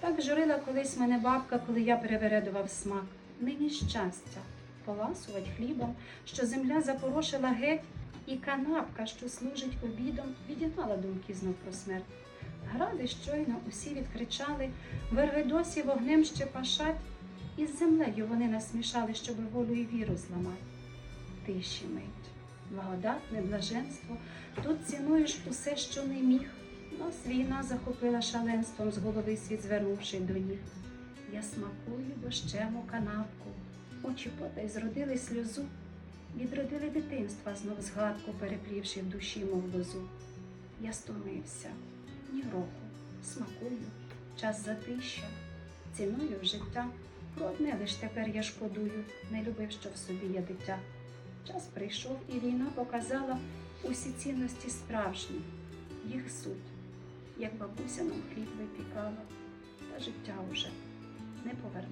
Так журила колись мене бабка, коли я перевередував смак. Нині щастя, поласувать хлібом, що земля запорошила геть, і канапка, що служить обідом, відігнала думки знов про смерть. Гради щойно усі відкричали, верви досі вогнем ще пашать, і з землею вони насмішали, щоб волю і віру зламать. Тиші мить, благодатне блаженство, тут цінуєш усе, що не міг. Захопила шаленством, з голови світ звернувши до ніг. Я смакую дощему канапку, очі потай зродили сльозу, відродили дитинства знов згадку, переплівши в душі, мов лозу. Я стомився, ні гроху, смакую, час затища, ціную життя. Про одне лиш тепер я шкодую, не любив, що в собі є дитя. Час прийшов, і війна показала усі цінності справжні, їх суть, як бабуся нам хліб випікала, та життя уже не повернуть.